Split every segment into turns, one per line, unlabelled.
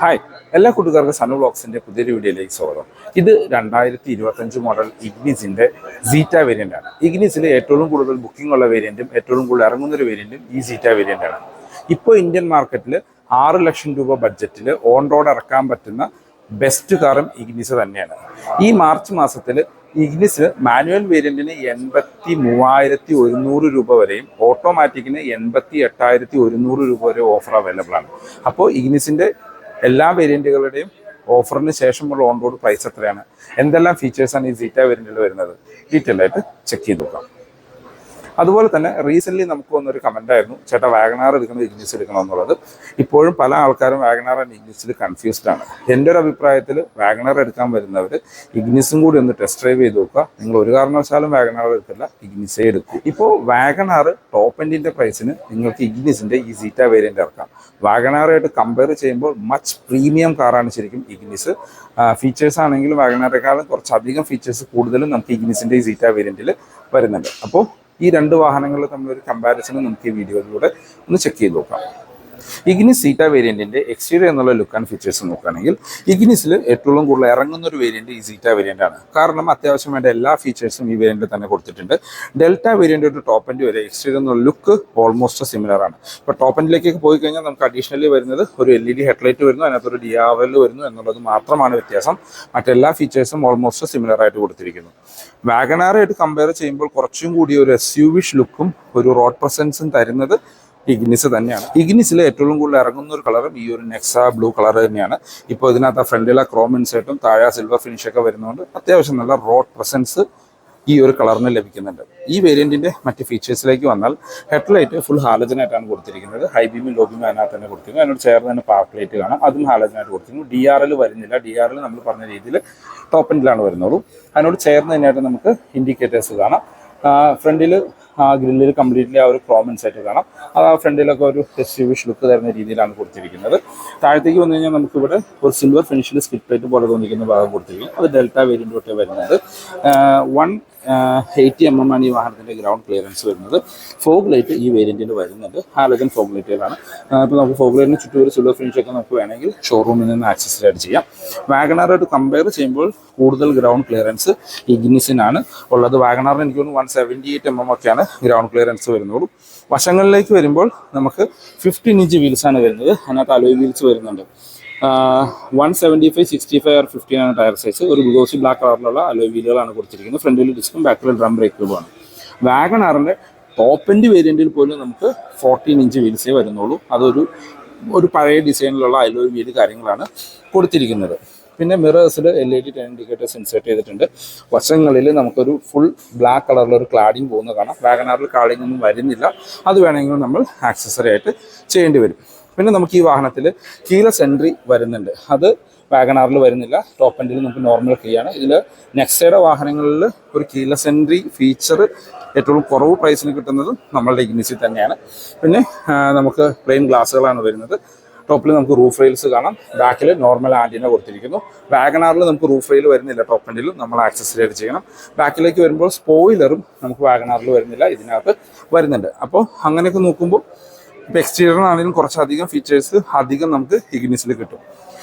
Hi എല്ലാ കൂട്ടുകാർക്കും സണ്ണു ബ്ലോക്സിന്റെ പുതിയൊരു വീഡിയോയിലേക്ക് സ്വാഗതം. ഇത് രണ്ടായിരത്തി ഇരുപത്തഞ്ച് മോഡൽ ഇഗ്നിസിന്റെ സീറ്റ വേരിയന്റ് ആണ്. ഇഗ്നിസിൽ ഏറ്റവും കൂടുതൽ ബുക്കിംഗ് ഉള്ള വേരിയന്റും ഏറ്റവും കൂടുതൽ ഇറങ്ങുന്ന ഒരു വേരിയന്റും ഈ സീറ്റ വേരിയന്റ് ആണ്. ഇപ്പോൾ ഇന്ത്യൻ മാർക്കറ്റിൽ ആറ് ലക്ഷം രൂപ ബഡ്ജറ്റിൽ ഓൺ റോഡ് ഇറക്കാൻ പറ്റുന്ന ബെസ്റ്റ് കാറും ഇഗ്നിസ് തന്നെയാണ്. ഈ മാർച്ച് മാസത്തിൽ ഇഗ്നിസ് മാനുവൽ വേരിയന്റിന് എൺപത്തി മൂവായിരത്തി ഒരുന്നൂറ് രൂപ വരെയും ഓട്ടോമാറ്റിക്കിന് എൺപത്തി എട്ടായിരത്തി ഒരുന്നൂറ് രൂപ വരെ ഓഫർ അവൈലബിൾ ആണ്. അപ്പോൾ ഇഗ്നിസിന്റെ എല്ലാ വേരിയന്റുകളുടെയും ഓഫറിന് ശേഷമുള്ള ഓൺ റോഡ് പ്രൈസ് എത്രയാണ്? എന്തെല്ലാം ഫീച്ചേഴ്സാണ് ഈ സീറ്റ വേരിയന്റിൽ വരുന്നത്? ഡീറ്റെയിൽ ആയിട്ട് ചെക്ക് ചെയ്ത് നോക്കാം. അതുപോലെ തന്നെ റീസെന്റ് നമുക്ക് വന്നൊരു കമന്റ് ആയിരുന്നു. ചേട്ടാ വാഗനാർ എടുക്കണം ഇഗ്നിസ് എടുക്കണം എന്നുള്ളത് ഇപ്പോഴും പല ആൾക്കാരും വാഗനാർ ആൻഡ് ഇഗ്നിസിൽ കൺഫ്യൂസ്ഡ് ആണ്. എന്റെ ഒരു അഭിപ്രായത്തിൽ വാഗനാർ എടുക്കാൻ വരുന്നവർ ഇഗ്നിസും കൂടി ഒന്ന് ടെസ്റ്റ് ഡ്രൈവ് ചെയ്ത് നോക്കുക. നിങ്ങൾ ഒരു കാരണവശാലും വാഗനാർ എടുക്കില്ല ഇഗ്നിസേ എടുക്കൂ. ഇപ്പോൾ വാഗനാർ ടോപ്പ് എൻഡിന്റെ പ്രൈസിന് നിങ്ങൾക്ക് ഇഗ്നിസിന്റെ ഈ സീറ്റ വേരിയന്റ് ഇറക്കാം. വാഗനാറായിട്ട് കമ്പയർ ചെയ്യുമ്പോൾ മച്ച് പ്രീമിയം കാറാണ് ശരിക്കും ഇഗ്നിസ് ഫീച്ചേഴ്സ് ആണെങ്കിലും വാഗനാറേക്കാളും കുറച്ചധികം ഫീച്ചേഴ്സ് കൂടുതലും നമുക്ക് ഇഗ്നിസിന്റെ ഈ സീറ്റ വേരിയന്റിൽ വരുന്നുണ്ട്. അപ്പോൾ ഈ രണ്ട് വാഹനങ്ങൾ തമ്മിലൊരു കമ്പാരിസൺ നമുക്ക് ഈ വീഡിയോയിലൂടെ ഒന്ന് ചെക്ക് ചെയ്ത് നോക്കാം. ഇഗ്നിസ് സീറ്റ വേരിയന്റിന്റെ എക്സ്റ്റീരിയർ എന്നുള്ള ലുക്ക് ആൻഡ് ഫീച്ചേഴ്സ് നോക്കുകയാണെങ്കിൽ ഇഗ്നിസിൽ ഏറ്റവും കൂടുതൽ ഇറങ്ങുന്ന ഒരു വേരിയന്റ് ഈ സീറ്റ വേരിയന്റ് ആണ്. കാരണം അത്യാവശ്യം വേണ്ട എല്ലാ ഫീച്ചേഴ്സും ഈ വേരിയന്റിൽ തന്നെ കൊടുത്തിട്ടുണ്ട്. ഡെൽറ്റ വേരിയന്റ് ഒരു ടോപ്പ് എൻഡ് വരെ എക്സ്റ്റീരിയർ എന്നുള്ള ലുക്ക് ഓൾമോസ്റ്റ് സിമിലർ ആണ്. ഇപ്പോൾ ടോപ്പ് എൻഡിലേക്ക് പോയി കഴിഞ്ഞാൽ നമുക്ക് അഡീഷണലി വരുന്നത് ഒരു എൽ ഇ ഡി ഹെഡ്ലൈറ്റ് വരുന്നു അതിനകത്തൊരു ഡി വരുന്നു എന്നുള്ളത് മാത്രമാണ് വ്യത്യാസം. മറ്റെല്ലാ ഫീച്ചേഴ്സും ഓൾമോസ്റ്റ് സിമിലർ ആയിട്ട് കൊടുത്തിരിക്കുന്നു. വാഗനാറായിട്ട് കമ്പയർ ചെയ്യുമ്പോൾ കുറച്ചും കൂടി ഒരു എസ് യു വിഷ് ലുക്കും ഒരു റോഡ് പ്രസൻസും തരുന്നത് ഇഗ്നിസ് തന്നെയാണ്. ഇഗ്നിസിൽ ഏറ്റവും കൂടുതൽ ഇറങ്ങുന്ന ഒരു കളറും ഈ ഒരു നെക്സ ബ്ലൂ കളർ തന്നെയാണ്. ഇപ്പോൾ ഇതിനകത്ത് ഫ്രണ്ടിലെ ക്രോം ഇൻസേർട്ടും താഴെ സിൽവർ ഫിനിഷ് ഒക്കെ വരുന്നതുകൊണ്ട് അത്യാവശ്യം നല്ല റോഡ് പ്രസൻസ് ഈ ഒരു കളറിന് ലഭിക്കുന്നുണ്ട്. ഈ വേരിയന്റിന്റെ മറ്റ് ഫീച്ചേഴ്സിലേക്ക് വന്നാൽ ഹെഡ്ലൈറ്റ് ഫുൾ ഹാലജനായിട്ടാണ് കൊടുത്തിരിക്കുന്നത്. ഹൈ ബീമും ലോ ബീമും അതിനകത്ത് തന്നെ കൊടുത്തിരിക്കുന്നു. അതിനോട് ചേർന്ന് തന്നെ പാർക്ക് ലൈറ്റ് കാണാം. അതും ഹാലജനായിട്ട് കൊടുത്തിരിക്കുന്നു ഡി ആർ എൽ വരുന്നില്ല. ഡി ആർ എൽ നമ്മൾ പറഞ്ഞ രീതിയിൽ ടോപ്പ് എൻഡിലാണ് വരുന്നുള്ളൂ. അതിനോട് ചേർന്ന് തന്നെയായിട്ട് നമുക്ക് ഇൻഡിക്കേറ്റേഴ്സ് കാണാം. ഫ്രണ്ടിൽ ആ ഗ്രില്ലിൽ കംപ്ലീറ്റ്ലി ആ ഒരു ക്രോമൻസ് ആയിട്ട് കാണാം. അത് ആ ഫ്രണ്ടിലൊക്കെ ഒരു എസ്യൂവിഷ് ലുക്ക് തരുന്ന രീതിയിലാണ് കൊടുത്തിരിക്കുന്നത്. താഴത്തേക്ക് വന്നു കഴിഞ്ഞാൽ നമുക്കിവിടെ ഒരു സിൽവർ ഫിനിഷിൽ സ്കിപ്പ് പ്ലേറ്റ് പോലെ തോന്നിക്കുന്ന ഭാഗം കൊടുത്തിരിക്കും അത് ഡെൽറ്റ വേരിയന്റ് തൊട്ടേ വരുന്നത്. വൺ എയ്റ്റി എം എം ആണ് ഈ വാഹനത്തിന്റെ ഗ്രൗണ്ട് ക്ലിയറൻസ് വരുന്നത്. ഫോഗ് ലൈറ്റ് ഈ വേരിയന്റിൽ വരുന്നുണ്ട്. ഹാലജൻ ഫോഗ് ലൈറ്റുകളാണ് ഇപ്പോൾ നമുക്ക് ഫോഗ് ലൈറ്റിന് ചുറ്റും ഒരു സിൽവർ ഫിനിഷ് ഒക്കെ നമുക്ക് വേണമെങ്കിൽ ഷോറൂമിൽ നിന്ന് ആക്സസ് ആയിട്ട് ചെയ്യാം. വാഗണാറായിട്ട് കമ്പയർ ചെയ്യുമ്പോൾ കൂടുതൽ ഗ്രൗണ്ട് ക്ലിയറൻസ് ഇഗ്നിസിനാണ് ഉള്ളത്. വാഗണാറിന് എനിക്ക് തോന്നുന്നു one seventy eight M M ഒക്കെയാണ് ഗ്രൗണ്ട് ക്ലിയറൻസ് വരുന്നുള്ളൂ വശങ്ങളിലേക്ക് വരുമ്പോൾ നമുക്ക് ഫിഫ്റ്റീൻ ഇഞ്ച് വീൽസാണ് വരുന്നത്. അതിനകത്ത് അലോയ് വീൽസ് വരുന്നുണ്ട്. One seventy five sixty five R fifteen ആണ് ടയർ സൈസ് ഒരു ഗോസി ബ്ലാക്ക് കളറിലുള്ള അലോയ് വീലുകളാണ് കൊടുത്തിരിക്കുന്നത്. ഫ്രണ്ടിൽ ഡിസ്കും ബാക്കിൽ ഡ്രം ബ്രേക്കുകളുമാണ് വാഗണാറിന്റെ ടോപ്പ് എൻഡ് വേരിയന്റിൽ പോലും നമുക്ക് ഫോർട്ടീൻ ഇഞ്ച് വീൽസേ വരുന്നുള്ളൂ. അതൊരു ഒരു പഴയ ഡിസൈനിലുള്ള അലോയ് വീൽ കാര്യങ്ങളാണ് കൊടുത്തിരിക്കുന്നത്. പിന്നെ മിറേഴ്സിൽ L E D ten indicators insert ചെയ്തിട്ടുണ്ട്. വശങ്ങളിൽ നമുക്കൊരു ഫുൾ ബ്ലാക്ക് കളറിൽ ഒരു ക്ലാഡിങ് പോകുന്ന കാണാം. വാഗനാറിൽ ക്ലാഡിംഗ് ഒന്നും വരുന്നില്ല. അത് വേണമെങ്കിൽ നമ്മൾ ആക്സസറി ആയിട്ട് ചെയ്യേണ്ടി വരും. പിന്നെ നമുക്ക് ഈ വാഹനത്തിൽ കീലസ് എൻട്രി വരുന്നുണ്ട്. അത് വാഗണാറിൽ വരുന്നില്ല. ടോപ്പ് എൻഡിൽ നമുക്ക് നോർമൽ കീയാണ് ഇതിൽ നെക്സ്റ്റയുടെ വാഹനങ്ങളിൽ ഒരു കീലസ് എൻട്രി ഫീച്ചർ ഏറ്റവും കുറവ് പ്രൈസിന് കിട്ടുന്നത് നമ്മളുടെ ഇഗ്നിസി തന്നെയാണ്. പിന്നെ നമുക്ക് പ്ലെയിൻ ഗ്ലാസ്സുകളാണ് വരുന്നത്. ടോപ്പിൽ നമുക്ക് റൂഫ് റെയിൽസ് കാണാം. ബാക്കിൽ നോർമൽ ആന്റിന കൊടുത്തിരിക്കുന്നു. വാഗണാറിൽ നമുക്ക് റൂഫ് റെയിൽ വരുന്നില്ല. ടോപ്പ് എൻഡിലും നമ്മൾ ആക്സസറി ആയിട്ട് ചെയ്യണം ബാക്കിലേക്ക് വരുമ്പോൾ സ്പോയിലറും നമുക്ക് വാഗണാറിൽ വരുന്നില്ല. ഇതിനകത്ത് വരുന്നുണ്ട്. അപ്പോൾ അങ്ങനെയൊക്കെ നോക്കുമ്പോൾ ഇപ്പോൾ എക്സ്റ്റീരിയറിനാണെങ്കിലും കുറച്ചധികം ഫീച്ചേഴ്സ് അധികം നമുക്ക് ഇഗ്നിസിൽ കിട്ടും.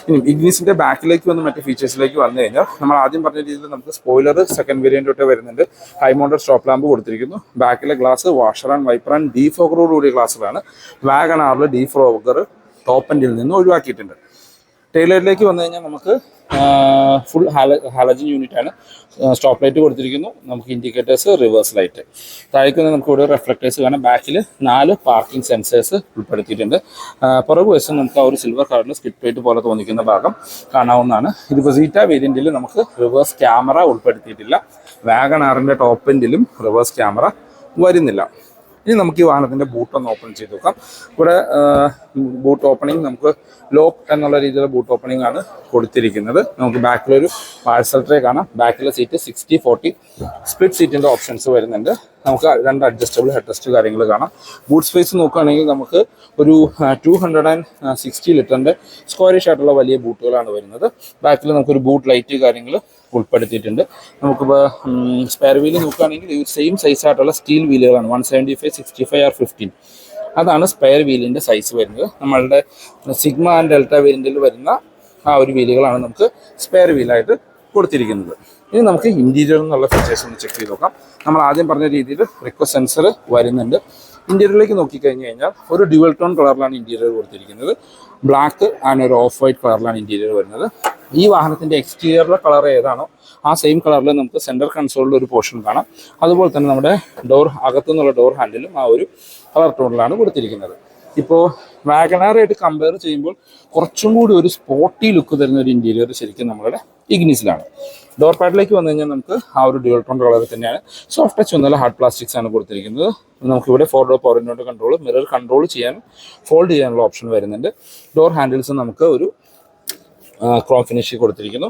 ഇനി ഇഗ്നിസിന്റെ ബാക്കിലേക്ക് വന്ന് മറ്റു ഫീച്ചേഴ്സിലേക്ക് വന്നു കഴിഞ്ഞാൽ നമ്മൾ ആദ്യം പറഞ്ഞ രീതിയിൽ നമുക്ക് സ്പോയിലർ സെക്കൻഡ് വേരിയന്റ് തൊട്ട് വരുന്നുണ്ട്. ഹൈ മോണ്ടർ സ്റ്റോപ്പ് ലാമ്പ് കൊടുത്തിരിക്കുന്നു. ബാക്കിലെ glass washer and wiper and D ഫോഗറോടുകൂടിയ ഗ്ലാസ്സുകളാണ് വാഗൺ ആറിൽ ഡീ ഫോഗർ ടോപ്പ് എൻഡിൽ നിന്ന് ഒഴിവാക്കിയിട്ടുണ്ട്. ടൈലറിലേക്ക് വന്നു കഴിഞ്ഞാൽ നമുക്ക് ഫുൾ ഹാല ഹാലജൻ യൂണിറ്റ് ആണ്. സ്റ്റോപ്പ് ലൈറ്റ് കൊടുത്തിരിക്കുന്നു. നമുക്ക് ഇൻഡിക്കേറ്റേഴ്സ് റിവേഴ്സ് ലൈറ്റ് താഴേക്ക് നമുക്ക് ഇവിടെ റിഫ്ലക്ടേഴ്സ് കാണാം. ബാക്കിൽ നാല് പാർക്കിംഗ് സെൻസേഴ്സ് ഉൾപ്പെടുത്തിയിട്ടുണ്ട്. പുറക് വശം നമുക്ക് ആ ഒരു സിൽവർ കളറിൽ സ്കിപ്പ് പ്ലേറ്റ് പോലെ തോന്നിക്കുന്ന ഭാഗം കാണാവുന്നതാണ്. ഇതിപ്പോൾ സീറ്റ വേരിയന്റിൽ നമുക്ക് റിവേഴ്സ് ക്യാമറ ഉൾപ്പെടുത്തിയിട്ടില്ല. വാഗണാറിന്റെ ടോപ്പ് എൻഡിലും റിവേഴ്സ് ക്യാമറ വരുന്നില്ല. ഇനി നമുക്ക് ഈ വാഹനത്തിന്റെ ബൂട്ട് ഒന്ന് ഓപ്പൺ ചെയ്ത് നോക്കാം. ഇവിടെ ബൂട്ട് ഓപ്പണിംഗ് നമുക്ക് ലോക്ക് എന്നുള്ള രീതിയിലുള്ള ബൂട്ട് ഓപ്പണിംഗ് ആണ് കൊടുത്തിരിക്കുന്നത്. നമുക്ക് ബാക്കിലൊരു പാഴ്സൽ ട്രേ കാണാം. ബാക്കിലെ സീറ്റ് സിക്സ്റ്റി ഫോർട്ടി സ്പ്ലിറ്റ് സീറ്റിന്റെ ഓപ്ഷൻസ് വരുന്നുണ്ട്. നമുക്ക് രണ്ട് അഡ്ജസ്റ്റബിൾ ഹെഡ് റെസ്റ്റ് കാര്യങ്ങൾ കാണാം. ബൂട്ട് സ്പേസ് നോക്കുകയാണെങ്കിൽ നമുക്ക് ഒരു ടു ഹൺഡ്രഡ് ആൻഡ് സിക്സ്റ്റി ലിറ്ററിന്റെ സ്ക്വയറിഷ് ആയിട്ടുള്ള വലിയ ബൂട്ടുകളാണ് വരുന്നത്. ബാക്കിൽ നമുക്കൊരു ബൂട്ട് ലൈറ്റ് കാര്യങ്ങൾ ഉൾപ്പെടുത്തിയിട്ടുണ്ട്. നമുക്കിപ്പോൾ സ്പെയർ വീൽ നോക്കുകയാണെങ്കിൽ സെയിം സൈസ് ആയിട്ടുള്ള steel വീലുകളാണ് one seventy five sixty five R fifteen അതാണ് സ്പെയർ വീലിന്റെ സൈസ് വരുന്നത്. നമ്മളുടെ സിഗ്മ ആൻഡ് ഡെൽറ്റ വീലിന്റെ വരുന്ന ആ ഒരു വീലുകളാണ് നമുക്ക് സ്പെയർ വീലായിട്ട് കൊടുത്തിരിക്കുന്നത്. ഇനി നമുക്ക് ഇന്റീരിയർ എന്നുള്ള ഫീച്ചേഴ്സ് ഒന്ന് ചെക്ക് ചെയ്ത് നോക്കാം. നമ്മൾ ആദ്യം പറഞ്ഞ രീതിയിൽ റിക്വസ്റ്റ് സെൻസർ വരുന്നുണ്ട്. ഇന്റീരിയറിലേക്ക് നോക്കിക്കഴിഞ്ഞ് കഴിഞ്ഞാൽ ഒരു ഡ്യുവൽ ടോൺ കളറിലാണ് ഇന്റീരിയർ കൊടുത്തിരിക്കുന്നത്. ബ്ലാക്ക് ആൻഡ് ഒരു ഓഫ് വൈറ്റ് കളറിലാണ് ഇന്റീരിയർ വരുന്നത്. ഈ വാഹനത്തിന്റെ എക്സ്റ്റീരിയറിലെ കളർ ഏതാണോ ആ സെയിം കളറിൽ നമുക്ക് സെന്റർ കൺസോളിൽ ഒരു പോർഷൻ കാണാം. അതുപോലെ തന്നെ നമ്മുടെ ഡോർ അകത്തുനിന്നുള്ള ഡോർ ഹാൻഡിലും ആ ഒരു കളർ ടോണിലാണ് കൊടുത്തിരിക്കുന്നത്. ഇപ്പോൾ വാഗനാറായിട്ട് കമ്പയർ ചെയ്യുമ്പോൾ കുറച്ചും കൂടി ഒരു സ്പോട്ടി ലുക്ക് തരുന്ന ഒരു ഇന്റീരിയർ ശരിക്കും നമ്മളുടെ ഇഗ്നിസിലാണ്. ഡോർ പാഡിലേക്ക് വന്നു കഴിഞ്ഞാൽ നമുക്ക് ആ ഒരു ഡ്യൂൾ ടോൺ കളർ തന്നെയാണ്. സോഫ്റ്റ് ടച്ച് ഒന്നല്ല ഹാർഡ് പ്ലാസ്റ്റിക്സ് ആണ് കൊടുത്തിരിക്കുന്നത്. നമുക്കിവിടെ ഫോർ ഡോർ പവർ ഇൻഡോട്ട് കൺട്രോൾ മിറർ കൺട്രോൾ ചെയ്യാൻ ഫോൾഡ് ചെയ്യാനുള്ള ഓപ്ഷൻ വരുന്നുണ്ട്. ഡോർ ഹാൻഡിൽസ് നമുക്ക് ഒരു ക്രോം ഫിനിഷ് കൊടുത്തിരിക്കുന്നു.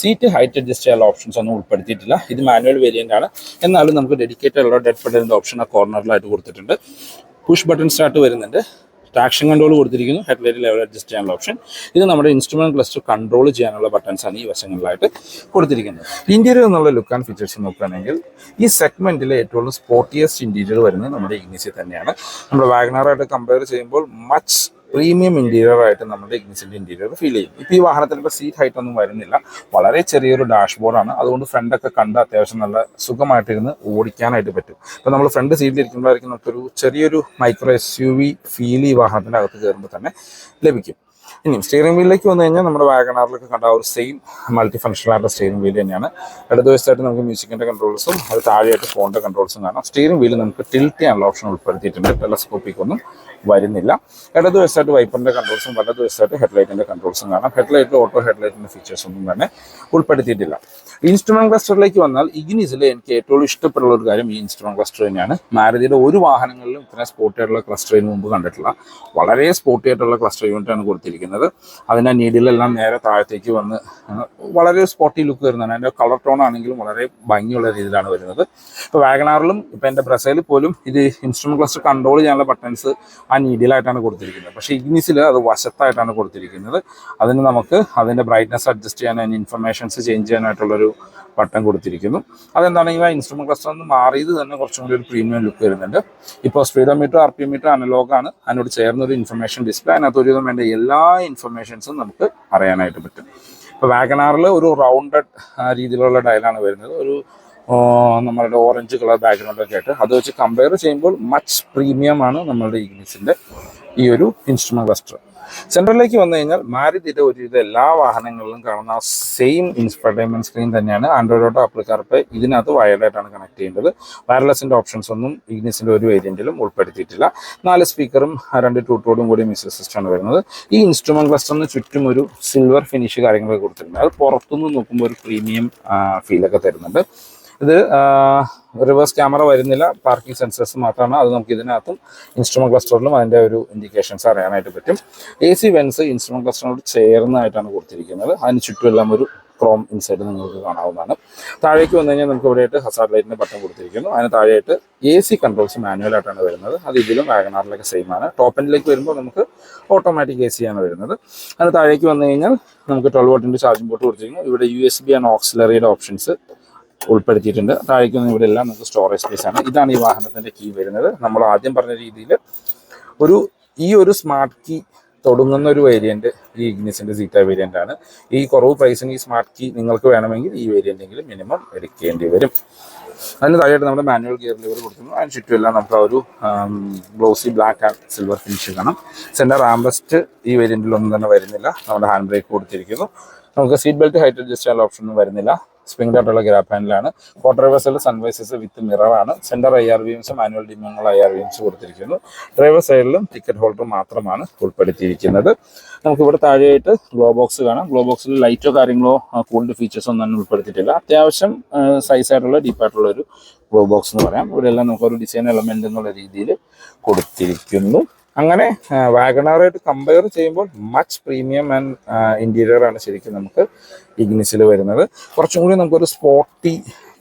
സീറ്റ് ഹൈറ്റ് അഡ്ജസ്റ്റ് ചെയ്യാനുള്ള ഓപ്ഷൻസ് ഒന്നും ഉൾപ്പെടുത്തിയിട്ടില്ല. ഇത് മാനുവൽ വേരിയന്റ് ആണ്. എന്നാലും നമുക്ക് ഡെഡിക്കേറ്റഡ് ഉള്ള ഡെഡ് പെഡലിന്റെ ഓപ്ഷൻ ആ കോർണറിലായിട്ട് കൊടുത്തിട്ടുണ്ട്. പുഷ് ബട്ടൺ സ്റ്റാർട്ട് വരുന്നുണ്ട്. ട്രാക്ഷൻ കൺട്രോൾ കൊടുത്തിരിക്കുന്നു. ഹെഡ്ലൈറ്റ് ലെവൽ അഡ്ജസ്റ്റ് ചെയ്യാനുള്ള ഓപ്ഷൻ ഇത് നമ്മുടെ ഇൻസ്ട്രുമെന്റ് ക്ലസ്റ്റർ കൺട്രോൾ ചെയ്യാനുള്ള ബട്ടൺസ് ആണ് ഈ വശങ്ങളിലായിട്ട് കൊടുത്തിരിക്കുന്നത്. ഇന്റീരിയർ എന്നുള്ള ലുക്ക് ആൻഡ് ഫീച്ചേഴ്സ് നോക്കുകയാണെങ്കിൽ ഈ സെഗ്മെന്റിലെ ഏറ്റവും സ്പോർട്ടിയസ്റ്റ് ഇന്റീരിയർ വരുന്നത് നമ്മുടെ ഇഗ്നിസിൽ തന്നെയാണ്. നമ്മുടെ വാഗനാറായിട്ട് കമ്പയർ ചെയ്യുമ്പോൾ മച്ച് പ്രീമിയം ഇന്റീരിയർ ആയിട്ട് നമ്മുടെ ഇഗ്നിസിന്റെ ഇന്റീരിയർ ഫീൽ ചെയ്യും. ഇപ്പോൾ ഈ വാഹനത്തിന്റെ സീറ്റ് ഹൈറ്റ് ഒന്നും വരുന്നില്ല. വളരെ ചെറിയൊരു ഡാഷ്ബോർഡാണ് അതുകൊണ്ട് ഫ്രണ്ടൊക്കെ കണ്ട് അത്യാവശ്യം നല്ല സുഖമായിട്ടിരുന്ന് ഓടിക്കാനായിട്ട് പറ്റും. ഇപ്പോൾ നമ്മൾ ഫ്രണ്ട് സീറ്റിൽ ഇരിക്കുമ്പോഴായിരിക്കും നമുക്കൊരു ചെറിയൊരു micro S U V feel ഈ വാഹനത്തിന്റെ അകത്ത് കയറുമ്പോൾ തന്നെ ലഭിക്കും. ഇനിയും സ്റ്റിയറിംഗ് വീലിലേക്ക് വന്നു കഴിഞ്ഞാൽ നമ്മുടെ വാഗണാറിലൊക്കെ കണ്ട ഒരു സെയിം മൾട്ടി ഫംഗ്ഷണൽ ആയിട്ടുള്ള സ്റ്റിയറിംഗ് വീൽ തന്നെയാണ്. ഇടതുവശത്തായിട്ട് നമുക്ക് മ്യൂസിക്കിന്റെ കൺട്രോൾസും അത് താഴെയായിട്ട് ഫോണിന്റെ കൺട്രോൾസും കാണാം. സ്റ്റിയറിംഗ് വീൽ നമുക്ക് ടിൽറ്റ് ചെയ്യാനുള്ള ഓപ്ഷൻ ഉൾപ്പെടുത്തിയിട്ടുണ്ട്. ടെലസ്കോപ്പിക് വരുന്നില്ല. ഇടതുവശത്തായിട്ട് വൈപ്പറിന്റെ കൺട്രോൾസും വലതുവശത്തായിട്ട് ഹെഡ്ലൈറ്റിന്റെ കൺട്രോൾസും കാണാം. ഹെഡ്ലൈറ്റിൽ ഓട്ടോ ഹെഡ്ലൈറ്റിന്റെ ഫീച്ചേഴ്സ് ഒന്നും തന്നെ ഉൾപ്പെടുത്തിയിട്ടില്ല. ഇൻസ്ട്രുമെന്റ് ക്ലസ്റ്ററിലേക്ക് വന്നാൽ ഇഗ്നിസിൽ എനിക്ക് ഏറ്റവും ഇഷ്ടപ്പെട്ടുള്ള ഒരു കാര്യം ഈ ഇൻസ്ട്രുമെന്റ് ക്ലസ്റ്റർ തന്നെയാണ്. മാരുതിയുടെ ഒരു വാഹനങ്ങളിലും ഇത്രയും സ്പോർട്ടി ക്ലസ്റ്റർ ഇതിന് മുമ്പ് കണ്ടിട്ടില്ല. വളരെ സ്പോർട്ടി ക്ലസ്റ്റർ യൂണിറ്റാണ് കൊടുത്തിരിക്കുന്നത്. അതിന്റെ നീഡിലെല്ലാം നേരെ താഴത്തേക്ക് വന്ന് വളരെ സ്പോട്ടി ലുക്ക് വരുന്നതാണ്. അതിന്റെ കളർ ടോൺ ആണെങ്കിലും വളരെ ഭംഗിയുള്ള രീതിയിലാണ് വരുന്നത്. ഇപ്പോൾ വാഗനാറിലും ഇപ്പോൾ എന്റെ ബ്രസയിൽ പോലും ഇത് ഇൻസ്ട്രുമെന്റ് ക്ലസ്റ്റർ കൺട്രോൾ ചെയ്യാനുള്ള ബട്ടൺസ് ആ നീഡിലായിട്ടാണ് കൊടുത്തിരിക്കുന്നത്. പക്ഷേ ഇഗ്നിസിൽ അത് വശത്തായിട്ടാണ് കൊടുത്തിരിക്കുന്നത്. അതിന് നമുക്ക് അതിന്റെ ബ്രൈറ്റ്നസ് അഡ്ജസ്റ്റ് ചെയ്യാൻ അതിന് ഇൻഫർമേഷൻസ് ചേഞ്ച് ചെയ്യാനായിട്ടുള്ളൊരു ബട്ടൺ കൊടുത്തിരിക്കുന്നു. അതെന്താണെങ്കിൽ ആ ഇൻസ്ട്രുമെന്റ് ക്ലസ്റ്റർ ഒന്ന് മാറിയത് തന്നെ കുറച്ചും കൂടി ഒരു പ്രീമിയം ലുക്ക് വരുന്നുണ്ട്. ഇപ്പോൾ സ്പീഡോമീറ്റർ ആർ പി മീറ്റർ അനലോഗാണ് അതിനോട് ചേർന്നൊരു ഇൻഫർമേഷൻ ഡിസ്പ്ലേ അതിനകത്ത് ഒരുവിധം വേണ്ട. എല്ലാ ഇൻഫർമേഷൻസും നമുക്ക് അറിയാനായിട്ട് പറ്റും. ഇപ്പോൾ വാഗനാറിൽ ഒരു റൗണ്ടഡ് രീതിയിലുള്ള ഡയലാണ് വരുന്നത്. ഒരു ആ, നമ്മളുടെ ഓറഞ്ച് കളർ ബാക്ക്ഗ്രൗണ്ടൊക്കെ ആയിട്ട്. അത് വെച്ച് കമ്പയർ ചെയ്യുമ്പോൾ മച്ച് പ്രീമിയം ആണ് നമ്മളുടെ ഇഗ്നിസിന്റെ ഈ ഒരു ഇൻസ്ട്രുമെന്റ് ക്ലസ്റ്റർ സെൻട്രലിലേക്ക് വന്നു കഴിഞ്ഞാൽ മാരുതിയുടെ ഒരുവിധ എല്ലാ വാഹനങ്ങളിലും കാണുന്ന സെയിം ഇൻസ്പെർടൈൻമെന്റ് സ്ക്രീൻ തന്നെയാണ്. ആൻഡ്രോയിഡ് ഓട്ടോ ആപ്പിൾ കാർപ്പ് ഇതിനകത്ത് വയർഡായിട്ടാണ് കണക്ട് ചെയ്യേണ്ടത്. വയർലെസിന്റെ ഓപ്ഷൻസ് ഒന്നും ഇഗ്നിസിന്റെ ഒരു വേരിയന്റിലും ഉൾപ്പെടുത്തിയിട്ടില്ല. നാല് സ്പീക്കറും രണ്ട് ടൂട്ടോടും കൂടി മ്യൂസിക് സിസ്റ്റമാണ് വരുന്നത്. ഈ ഇൻസ്ട്രുമെന്റ് ക്ലസ്റ്ററിന് ചുറ്റും ഒരു സിൽവർ ഫിനിഷ് കാര്യങ്ങളൊക്കെ കൊടുത്തിട്ടുണ്ട്. അത് പുറത്തുനിന്ന് നോക്കുമ്പോൾ ഒരു പ്രീമിയം ഫീലൊക്കെ തരുന്നുണ്ട്. ഇത് റിവേഴ്സ് ക്യാമറ വരുന്നില്ല. പാർക്കിംഗ് സെൻസേഴ്സ് മാത്രമാണ്. അത് നമുക്ക് ഇതിനകത്തും ഇൻസ്ട്രുമെന്റ് ക്ലസ്റ്ററിലും അതിന്റെ ഒരു ഇൻഡിക്കേഷൻസ് അറിയാനായിട്ട് പറ്റും. എ സി വെൻസ് ഇൻസ്ട്രുമെന്റ് ക്ലസ്റ്ററിനോട് ചേർന്നായിട്ടാണ് കൊടുത്തിരിക്കുന്നത്. അതിന് ചുറ്റുമെല്ലാം ഒരു ക്രോം ഇൻസൈഡ് നിങ്ങൾക്ക് കാണാവുന്നതാണ്. താഴേക്ക് വന്നു കഴിഞ്ഞാൽ നമുക്ക് ഇവിടെയായിട്ട് ഹസാർഡ് ലൈറ്റിന്റെ ബട്ടൺ കൊടുത്തിരിക്കുന്നു. അതിന് താഴെയായിട്ട് എ സി കൺട്രോൾസ് മാനുവൽ ആയിട്ടാണ് വരുന്നത്. അത് ഇതിലും വാഗനാറിലൊക്കെ സെയിം ആണ്. ടോപ്പ് എൻഡിലേക്ക് വരുമ്പോൾ നമുക്ക് ഓട്ടോമാറ്റിക് എ സി ആണ് വരുന്നത്. അതിന് താഴേക്ക് വന്നു കഴിഞ്ഞാൽ നമുക്ക് ട്വൽവ് വോട്ടിന്റെ ചാർജിംഗ് ബോട്ട് കൊടുത്തിരിക്കുന്നു. ഇവിടെ യു എസ് ബി ആൻഡ് ഓക്സിലറിയുടെ ഓപ്ഷൻസ് ഉൾപ്പെടുത്തിയിട്ടുണ്ട്. താഴേക്ക് വന്ന് ഇവിടെ എല്ലാം നമുക്ക് സ്റ്റോറേജ് സ്പേസ് ആണ്. ഇതാണ് ഈ വാഹനത്തിന്റെ കീ വരുന്നത്. നമ്മൾ ആദ്യം പറഞ്ഞ രീതിയിൽ ഒരു ഈ ഒരു സ്മാർട്ട് കീ തുടങ്ങുന്ന ഒരു വേരിയന്റ് ഈ ഇഗ്നിസിന്റെ സീറ്റ വേരിയന്റ് ആണ്. ഈ കുറവ് പ്രൈസിന് ഈ സ്മാർട്ട് കീ നിങ്ങൾക്ക് വേണമെങ്കിൽ ഈ വേരിയന്റെങ്കിലും മിനിമം എടുക്കേണ്ടി വരും. അതിന് താഴെയായിട്ട് നമ്മുടെ മാനുവൽ ഗിയർ ലിവർ കൊടുക്കുന്നു. അതിന് ചുറ്റുമെല്ലാം നമുക്ക് ആ ഒരു glossy black and silver finish കാണാം. സെന്റർ ആംബസ്റ്റ് ഈ വേരിയന്റിലൊന്നും തന്നെ വരുന്നില്ല. നമ്മുടെ ഹാൻഡ് ബ്രേക്ക് കൊടുത്തിരിക്കുന്നു. നമുക്ക് സീറ്റ് ബെൽറ്റ് ഹൈറ്റ് അഡ്ജസ്റ്റ് ചെയ്യാനുള്ള ഓപ്ഷൻ ഒന്നും വരുന്നില്ല. സ്പ്രിംഗ് ഡോട്ടുള്ള ഗ്രാ പാനലാണ്. ക്വാർട്ടർ റിവേഴ്സിൽ sun visors with മിററാണ് centre I R V Ms manual ഡിമ്മിങ്ങൾ I R V Ms കൊടുത്തിരിക്കുന്നു. ഡ്രൈവർ സൈഡിലും ടിക്കറ്റ് ഹോൾഡർ മാത്രമാണ് ഉൾപ്പെടുത്തിയിരിക്കുന്നത്. നമുക്ക് ഇവിടെ താഴെയായിട്ട് ഗ്ലോ ബോക്സ് കാണാം. ഗ്ലോ ബോക്സിൽ ലൈറ്റോ കാര്യങ്ങളോ കൂളിന്റെ ഫീച്ചേഴ്സോ ഒന്നും തന്നെ ഉൾപ്പെടുത്തിയിട്ടില്ല. അത്യാവശ്യം സൈസ് ആയിട്ടുള്ള ഡീപ്പായിട്ടുള്ള ഒരു ഗ്ലോ ബോക്സ് എന്ന് പറയാം. ഇവിടെ എല്ലാം നമുക്ക് ഒരു ഡിസൈൻ എലമെന്റ് എന്നുള്ള രീതിയിൽ കൊടുത്തിരിക്കുന്നു. അങ്ങനെ വാഗണാറായിട്ട് കമ്പയർ ചെയ്യുമ്പോൾ മച്ച് പ്രീമിയം ആൻഡ് ഇന്റീരിയർ ആണ് ശരിക്കും നമുക്ക് ഇഗ്നിസിൽ വരുന്നത്. കുറച്ചും കൂടി നമുക്കൊരു സ്പോർട്ടി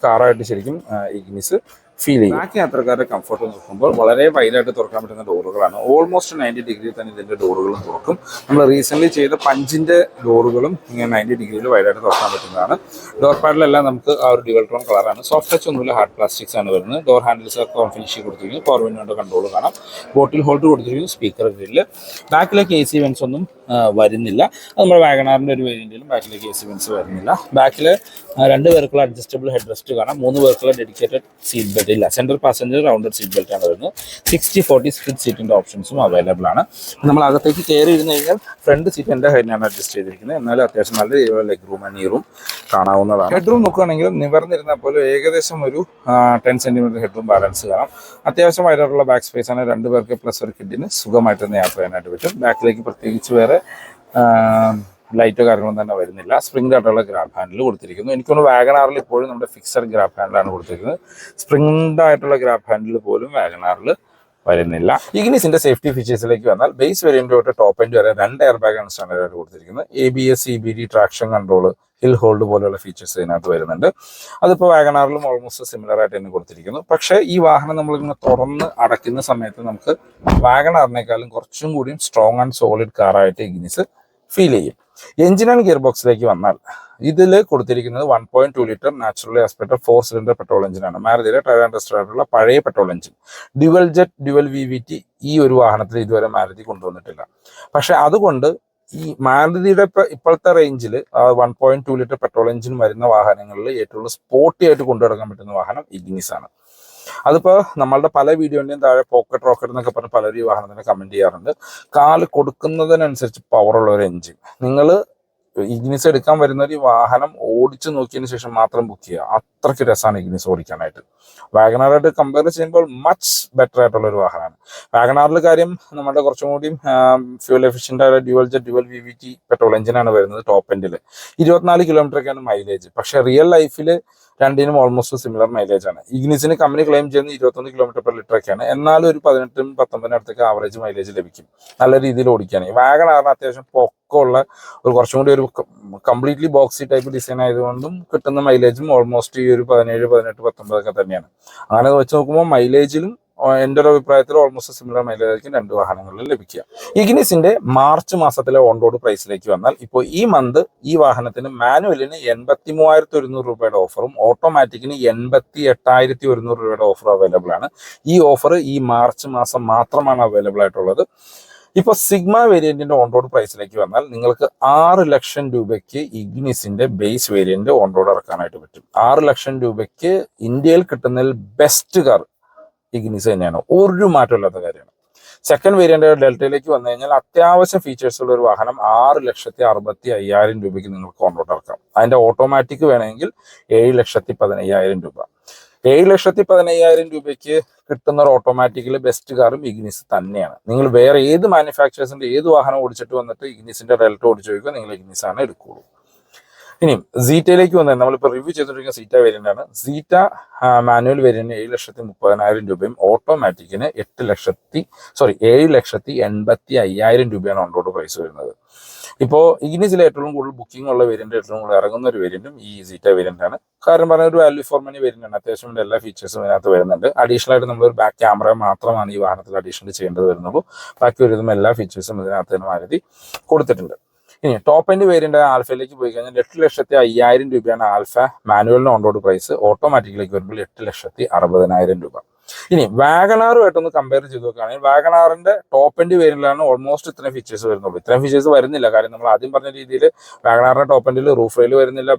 കാറായിട്ട് ശരിക്കും ഇഗ്നിസ് ഫീൽ ചെയ്യും. ബാക്കി യാത്രക്കാരുടെ കംഫർട്ട് നോക്കുമ്പോൾ വളരെ വൈഡായിട്ട് തുറക്കാൻ പറ്റുന്ന ഡോറുകളാണ്. ഓൾമോസ്റ്റ് നയന്റി ഡിഗ്രി തന്നെ ഇതിന്റെ ഡോറുകളും തുറക്കും. നമ്മൾ റീസെന്റ്ലി ചെയ്ത പഞ്ചിന്റെ ഡോറുകളും ഇങ്ങനെ നയന്റി ഡിഗ്രിയിൽ വൈഡായിട്ട് തുറക്കാൻ പറ്റുന്നതാണ്. ഡോർ പാഡിലെല്ലാം നമുക്ക് ആ ഒരു ഡിവൽട്രോൺ കളറാണ് സോഫ്റ്റ് ടച്ച് ഒന്നുമില്ല ഹാർഡ് പ്ലാസ്റ്റിക്സ് ആണ് വരുന്നത്. ഡോർ ഹാൻഡിൽസ് ഫിനിഷ് കൊടുത്തിരിക്കുന്നു. പവർ വിൻഡോയുടെ കൺട്രോൾ കാണാം. ബോട്ടിൽ ഹോൾഡ് കൊടുത്തിരിക്കുന്നു സ്പീക്കർ ഗ്രില്ല് ബാക്കിലേക്ക് എ സി വെൻസ് ഒന്നും വരുന്നില്ല. അത് നമ്മുടെ വാഗണാറിന്റെ ഒരു വേരിയന്റിലും ബാക്കിലേക്ക് എ സി ബെൻസ് വരുന്നില്ല. ബാക്കിൽ രണ്ട് പേർക്കുള്ള അഡ്ജസ്റ്റബിൾ ഹെഡ് റെസ്റ്റ് കാണാം. മൂന്ന് പേർക്കുള്ള ഡെഡിക്കേറ്റഡ് സീറ്റ് ബെൽറ്റ് ഇല്ല. Central passenger rounded seat belt ആണ് വരുന്നത്. സിക്സ്റ്റി ഫോർട്ടി സ്പ്ലിറ്റ് സീറ്റിന്റെ ഓപ്ഷൻസും അവൈലബിൾ ആണ്. നമ്മൾ അകത്തേക്ക് കയറി ഇരുന്ന് കഴിഞ്ഞാൽ ഫ്രണ്ട് സീറ്റ് എന്റെ ഹൈറ്റിനാണ് അഡ്ജസ്റ്റ് ചെയ്തിരിക്കുന്നത്. എന്നാലും അത്യാവശ്യം നല്ല രീതിയിലുള്ള ലെഗ് റൂം ആൻഡ് റൂം കാണാവുന്നതാണ്. ഹെഡ് റൂം നോക്കുകയാണെങ്കിൽ നിവർന്നിരുന്ന പോലെ ഏകദേശം ഒരു ten centimetre head room balance കാണാം. അത്യാവശ്യം വൈഡായിട്ടുള്ള ബാക്ക് സ്പേസ് ആണ്. രണ്ട് പേർക്ക് പ്ലസ് ഒരു കിഡിന് സുഖമായിട്ട് യാത്ര ചെയ്യാനായിട്ട് പറ്റും. ബാക്കിലേക്ക് പ്രത്യേകിച്ച് വേറെ ലൈറ്റോ കാര്യങ്ങളൊന്നും തന്നെ വരുന്നില്ല. സ്പ്രിംഗ് ആയിട്ടുള്ള ഗ്രാബ് ഹാൻഡിൽ കൊടുത്തിരിക്കുന്നു. എനിക്കൊന്ന് വാഗണാറിൽ ഇപ്പോഴും നമ്മുടെ ഫിക്സഡ് ഗ്രാബ് ഹാൻഡിലാണ് കൊടുത്തിരിക്കുന്നത്. സ്പ്രിംഗ് ആയിട്ടുള്ള ഗ്രാബ് ഹാൻഡിൽ പോലും വാഗണാറിൽ വരുന്നില്ല. ഇഗ്നിസിന്റെ സേഫ്റ്റി ഫീച്ചേഴ്സിലേക്ക് വന്നാൽ ബേസ് വേരിയന്റ് ടോപ്പ് എൻഡ് വരെ രണ്ട് എയർ ബാഗാണ് സ്റ്റാൻഡേർഡ് കൊടുത്തിരിക്കുന്നത്. A B S C B D traction control hill hold പോലെയുള്ള ഫീച്ചേഴ്സ് ഇതിനകത്ത് വരുന്നുണ്ട്. അതിപ്പോൾ വാഗണാറിലും ഓൾമോസ്റ്റ് സിമിലർ ആയിട്ട് തന്നെ കൊടുത്തിരിക്കുന്നു. പക്ഷേ ഈ വാഹനം നമ്മളിങ്ങനെ തുറന്ന് അടയ്ക്കുന്ന സമയത്ത് നമുക്ക് വാഗണാറിനേക്കാളും കുറച്ചും കൂടിയും സ്ട്രോങ് ആൻഡ് സോളിഡ് കാറായിട്ട് ഇഗ്നിസ് ഫീൽ ചെയ്യും. എഞ്ചിൻ ആൻഡ് ഗിയർ ബോക്സിലേക്ക് വന്നാൽ ഇതിൽ കൊടുത്തിരിക്കുന്നത് one point two litre naturally aspirated four cylinder petrol എഞ്ചിനാണ് മാരുതിയുടെ ആയിട്ടുള്ള പഴയ petrol engine dual jet dual V V T ഈ ഒരു വാഹനത്തിൽ ഇതുവരെ മാരുതി കൊണ്ടുവന്നിട്ടില്ല. പക്ഷെ അതുകൊണ്ട് ഈ മാരുതിയുടെ ഇപ്പ- ഇപ്പോഴത്തെ റേഞ്ചിൽ one point two litre petrol engine വരുന്ന വാഹനങ്ങളിൽ ഏറ്റവും സ്പോർട്ടി ആയിട്ട് കൊണ്ടുനടക്കാൻ പറ്റുന്ന വാഹനം ഇഗ്നിസ് ആണ്. അതിപ്പോ നമ്മളുടെ പല വീഡിയോന്റെയും താഴെ പോക്കറ്റ് റോക്കറ്റ് എന്നൊക്കെ പറഞ്ഞ് പലരും ഈ വാഹനത്തിന് കമന്റ് ചെയ്യാറുണ്ട്. കാൽ കൊടുക്കുന്നതിനനുസരിച്ച് പവറുള്ള ഒരു എഞ്ചിൻ നിങ്ങൾ ഇഗ്നിസ് എടുക്കാൻ വരുന്ന ഒരു വാഹനം ഓടിച്ചു നോക്കിയതിന് ശേഷം മാത്രം ബുക്ക് ചെയ്യുക. അത്രയ്ക്ക് രസമാണ് ഇഗ്നിസ് ഓടിക്കാനായിട്ട്. വാഗനാറായിട്ട് കമ്പയർ ചെയ്യുമ്പോൾ മച്ച് ബെറ്റർ ആയിട്ടുള്ള ഒരു വാഹനമാണ്. വാഗനാറിൽ കാര്യം നമ്മുടെ കുറച്ചും കൂടിയും ഫ്യൂൽ എഫിഷ്യന്റ് ആയ dual jet dual V V T petrol എഞ്ചിനാണ് വരുന്നത് ടോപ്പ് എൻഡിൽ ഇരുപത്തിനാല് കിലോമീറ്റർ ഒക്കെയാണ് മൈലേജ് പക്ഷേ റിയൽ ലൈഫിൽ രണ്ടിനും ഓൾമോസ്റ്റ് സിമിലർ മൈലേജ് ആണ്. ഇഗ്നിസിന് കമ്പനി ക്ലെയിം ചെയ്യുന്ന ഇരുപത്തൊന്ന് കിലോമീറ്റർ പെർ ലിറ്റർ ഒക്കെയാണ്. എന്നാലും ഒരു പതിനെട്ടും പത്തൊമ്പതിനും അടുത്തൊക്കെ ആവറേജ് മൈലേജ് ലഭിക്കും. നല്ല രീതിയിൽ ഓടിക്കുകയാണ് ആറിന് അത്യാവശ്യം പൊക്കമുള്ള ഒരു കുറച്ചും കൂടി ഒരു കംപ്ലീറ്റ്ലി ബോക്സി ടൈപ്പ് ഡിസൈൻ ആയതുകൊണ്ടും കിട്ടുന്ന മൈലേജും ഓൾമോസ്റ്റ് ഈ ഒരു പതിനേഴ് പതിനെട്ട് പത്തൊമ്പതൊക്കെ തന്നെയാണ്. അങ്ങനെ വെച്ച് നോക്കുമ്പോൾ മൈലേജിലും എന്റെ ഒരു അഭിപ്രായത്തിൽ ഓൾമോസ്റ്റ് സിമിലർ മൈലേജ് ആയിരിക്കും രണ്ട് വാഹനങ്ങളിൽ ലഭിക്കുക. ഇഗ്നിസിന്റെ മാർച്ച് മാസത്തിലെ ഓൺ റോഡ് പ്രൈസിലേക്ക് വന്നാൽ ഇപ്പോൾ ഈ മന്ത് ഈ വാഹനത്തിന് മാനുവലിന് എൺപത്തി മൂവായിരത്തി ഒരുന്നൂറ് രൂപയുടെ ഓഫറും ഓട്ടോമാറ്റിക്കിന് എൺപത്തി എട്ടായിരത്തി ഒരുന്നൂറ് രൂപയുടെ ഓഫർ അവൈലബിൾ ആണ്. ഈ ഓഫർ ഈ മാർച്ച് മാസം മാത്രമാണ് അവൈലബിൾ ആയിട്ടുള്ളത്. ഇപ്പോൾ സിഗ്മ വേരിയന്റിന്റെ ഓൺ റോഡ് പ്രൈസിലേക്ക് വന്നാൽ നിങ്ങൾക്ക് ആറ് ലക്ഷം രൂപയ്ക്ക് ഇഗ്നിസിന്റെ ബേസ് വേരിയന്റ് ഓൺ റോഡ് ഇറക്കാനായിട്ട് പറ്റും. ആറ് ലക്ഷം രൂപയ്ക്ക് ഇന്ത്യയിൽ കിട്ടുന്നതിൽ ബെസ്റ്റ് കാർ ഇഗ്നിസ് തന്നെയാണ്. ഒരു മാറ്റമില്ലാത്ത കാര്യമാണ്. സെക്കൻഡ് വേരിയന്റ് ഡെൽറ്റയിലേക്ക് വന്നു കഴിഞ്ഞാൽ അത്യാവശ്യം ഫീച്ചേഴ്സ് ഉള്ള ഒരു വാഹനം ആറ് ലക്ഷത്തി അറുപത്തി അയ്യായിരം രൂപയ്ക്ക് നിങ്ങൾക്ക് കോൺട്രോട്ട് ഇറക്കാം. അതിന്റെ ഓട്ടോമാറ്റിക് വേണമെങ്കിൽ ഏഴ് ലക്ഷത്തി പതിനയ്യായിരം രൂപ. ഏഴ് ലക്ഷത്തി പതിനയ്യായിരം രൂപയ്ക്ക് കിട്ടുന്ന ഒരു ഓട്ടോമാറ്റിക്കലി ബെസ്റ്റ് കാറും ഇഗ്നിസ് തന്നെയാണ്. നിങ്ങൾ വേറെ ഏത് മാനുഫാക്ചേഴ്സിന്റെ ഏത് വാഹനം ഓടിച്ചിട്ട് വന്നിട്ട് ഇഗ്നിസിന്റെ ഡെൽറ്റ ഓടിച്ചു ചോദിക്കുക നിങ്ങൾ ഇഗ്നിസ് ആണ് എടുക്കുള്ളൂ. ഇനിയും സീറ്റയിലേക്ക് വന്നത് നമ്മളിപ്പോൾ റിവ്യൂ ചെയ്തുകൊണ്ടിരിക്കുന്ന സീറ്റ വേരിയന്റ് ആണ്. സീറ്റ മാനുവൽ വേരിയന്റ് ഏഴ് ലക്ഷത്തി മുപ്പതിനായിരം രൂപയും ഓട്ടോമാറ്റിക്കിന് എട്ട് ലക്ഷത്തി സോറി ഏഴ് ലക്ഷത്തി എൺപത്തി അയ്യായിരം രൂപയാണ് ഓൺ റോഡ് പ്രൈസ് വരുന്നത്. ഇപ്പോൾ ചില ഏറ്റവും കൂടുതൽ ബുക്കിംഗ് ഉള്ള വേരിയന്റ് ഏറ്റവും കൂടുതൽ ഇറങ്ങുന്ന ഒരു വേരിയന്റും ഈ സീറ്റ വേരിയന്റ് ആണ്. കാരണം പറഞ്ഞ ഒരു വാല്യൂ ഫോർ മണി വേരിയന്റ് ആണ്. അത്യാവശ്യം എല്ലാ ഫീച്ചേഴ്സും ഇതിനകത്ത് വരുന്നുണ്ട്. അഡീഷണൽ ആയിട്ട് നമ്മളൊരു ബാക്ക് ക്യാമറ മാത്രമാണ് ഈ വാഹനത്തിൽ അഡീഷണൽ ചെയ്യേണ്ടത് വരുന്നുള്ളൂ. ബാക്കി വരുന്ന എല്ലാ ഫീച്ചേഴ്സും ഇതിനകത്ത് തന്നെ മാരുതി കൊടുത്തിട്ടുണ്ട്. ഇനി ടോപ്പ് എൻഡ് വേരിയന്റ് ആൽഫയിലേക്ക് പോയി കഴിഞ്ഞാൽ എട്ട് ലക്ഷത്തി അയ്യായിരം രൂപയാണ് ആൽഫ മാനുവലിന് ഓൺ റോഡ് പ്രൈസ് ഓട്ടോമാറ്റിക്കിലേക്ക് വരുമ്പോൾ എട്ട് ലക്ഷത്തി അറുപതിനായിരം രൂപ. ഇനി വാഗണാറുമായിട്ടൊന്ന് കമ്പയർ ചെയ്ത് നോക്കുകയാണെങ്കിൽ വാഗണാറിന്റെ ടോപ്പ് എൻഡ് വേരിയന്റിലാണ് ഓൾമോസ്റ്റ് ഇത്രയും ഫീച്ചേഴ്സ് വരുന്നുള്ളൂ. ഇത്രയും ഫീച്ചേഴ്സ് വരുന്നില്ല. കാര്യം നമ്മൾ ആദ്യം പറഞ്ഞ രീതിയിൽ വാഗണാറിന്റെ ടോപ്പ് എൻഡിൽ റൂഫ് റെയിൽ വരുന്നില്ല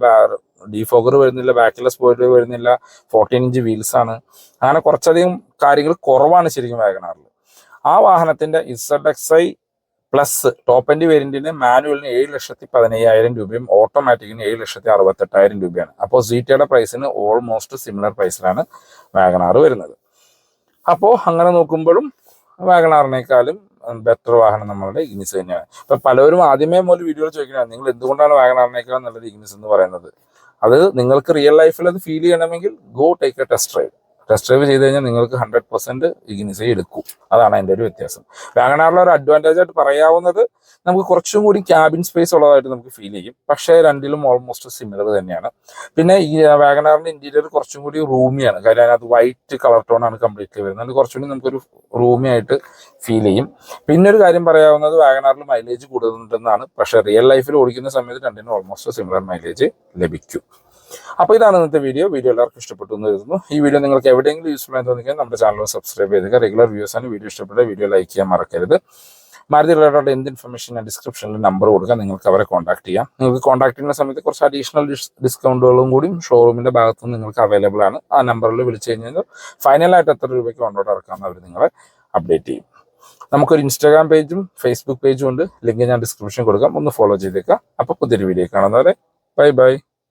ഡിഫോഗർ വരുന്നില്ല ബാക്കിലെ സ്പോയിലർ വരുന്നില്ല ഫോർട്ടീൻ ഇഞ്ച് വീൽസ് ആണ്. അങ്ങനെ കുറച്ചധികം കാര്യങ്ങൾ കുറവാണ് ശരിക്കും വാഗണാറിൽ ആ വാഹനത്തിന്റെ Z X I plus top end വേരിയന്റിന് മാനുവലിന് ഏഴ് ലക്ഷത്തി പതിനയ്യായിരം രൂപയും ഓട്ടോമാറ്റിക്കിന് ഏഴ് ലക്ഷത്തി അറുപത്തെട്ടായിരം രൂപയാണ്. അപ്പോൾ സീറ്റയുടെ പ്രൈസിന് ഓൾമോസ്റ്റ് സിമിലർ പ്രൈസിലാണ് വാഗണാർ വരുന്നത്. അപ്പോൾ അങ്ങനെ നോക്കുമ്പോഴും വാഗണാറിനേക്കാളും ബെറ്റർ വാഹനം നമ്മളുടെ ഇഗ്നിസ് തന്നെയാണ്. ഇപ്പം പലരും ആദ്യമേ മുതൽ വീഡിയോയിൽ ചോദിക്കുന്നത് നിങ്ങൾ എന്തുകൊണ്ടാണ് വാഗണാറിനേക്കാൾ നല്ലത് ഇഗ്നിസ് എന്ന് പറയുന്നത്? അത് നിങ്ങൾക്ക് റിയൽ ലൈഫിൽ അത് ഫീൽ ചെയ്യണമെങ്കിൽ go take a test ride test drive ചെയ്ത് കഴിഞ്ഞാൽ നിങ്ങൾക്ക് ഹൺഡ്രഡ് പെർസെന്റ് ഇഗ്നിസേ എടുക്കും. അതാണ് അതിന്റെ ഒരു വ്യത്യാസം. വാഗനാറിലെ ഒരു അഡ്വാന്റേജ് ആയിട്ട് പറയാവുന്നത് നമുക്ക് കുറച്ചും കൂടി ക്യാബിൻ സ്പേസ് ഉള്ളതായിട്ട് നമുക്ക് ഫീൽ ചെയ്യും. പക്ഷേ രണ്ടിലും ഓൾമോസ്റ്റ് സിമിലർ തന്നെയാണ്. പിന്നെ ഈ വാഗനാറിന്റെ ഇന്റീരിയർ കുറച്ചും കൂടി റൂമിയാണ് കാര്യം അതിനകത്ത് വൈറ്റ് കളർ ടോൺ ആണ് കംപ്ലീറ്റ്ലി വരുന്നത്. അത് കുറച്ചുകൂടി നമുക്കൊരു റൂമി ആയിട്ട് ഫീൽ ചെയ്യും. പിന്നെ ഒരു കാര്യം പറയാവുന്നത് വാഗനാറിൽ മൈലേജ് കൂടുതലുണ്ടെന്നാണ്. പക്ഷേ റിയൽ ലൈഫിൽ ഓടിക്കുന്ന സമയത്ത് രണ്ടിനും ഓൾമോസ്റ്റ് സിമിലർ മൈലേജ് ലഭിക്കും. അപ്പോൾ ഇതാണ് ഇന്നത്തെ വീഡിയോ വീഡിയോ എല്ലാവർക്കും ഇഷ്ടപ്പെട്ടു എന്ന് കരുതുന്നു. ഈ വീഡിയോ നിങ്ങൾക്ക് എവിടെയെങ്കിലും യൂസ്ഫുൾ ആയി തോന്നിയാൽ നമ്മുടെ ചാനൽ സബ്സ്ക്രൈബ് ചെയ്തുക റെഗുലർ വ്യൂസ് ആണ്. വീഡിയോ ഇഷ്ടപ്പെട്ട വീഡിയോ ലൈക്ക് ചെയ്യാൻ മറക്കരുത്. മാരുതി റിലേറ്റഡ് എന്ത് ഇൻഫർമേഷൻ ഞാൻ ഡിസ്ക്രിപ്ഷനിൽ നമ്പർ കൊടുക്കാം. നിങ്ങൾക്ക് അവരെ കോൺടാക്ട് ചെയ്യാം. നിങ്ങൾക്ക് കോൺടാക്ട് ചെയ്യുന്ന സമയത്ത് കുറച്ച് അഡീഷണൽ ഡിസ്കൗണ്ടുകളും കൂടി ഷോറൂമിന്റെ ഭാഗത്ത് നിങ്ങൾക്ക് അവൈലബിൾ ആണ്. ആ നമ്പറിൽ വിളിച്ചു കഴിഞ്ഞാൽ ഫൈനലായിട്ട് എത്ര രൂപയ്ക്ക് കൊണ്ടോട്ട് ഇറക്കാമെന്ന് അവർ നിങ്ങളെ അപ്ഡേറ്റ് ചെയ്യും. നമുക്കൊരു ഇൻസ്റ്റാഗ്രാം പേജും ഫേസ്ബുക്ക് പേജും ഉണ്ട്. ലിങ്ക് ഞാൻ ഡിസ്ക്രിപ്ഷൻ കൊടുക്കാം. ഒന്ന് ഫോളോ ചെയ്തേക്കാം അപ്പോൾ പുതിയൊരു വീഡിയോ കാണുന്നവരെ ബൈ ബൈ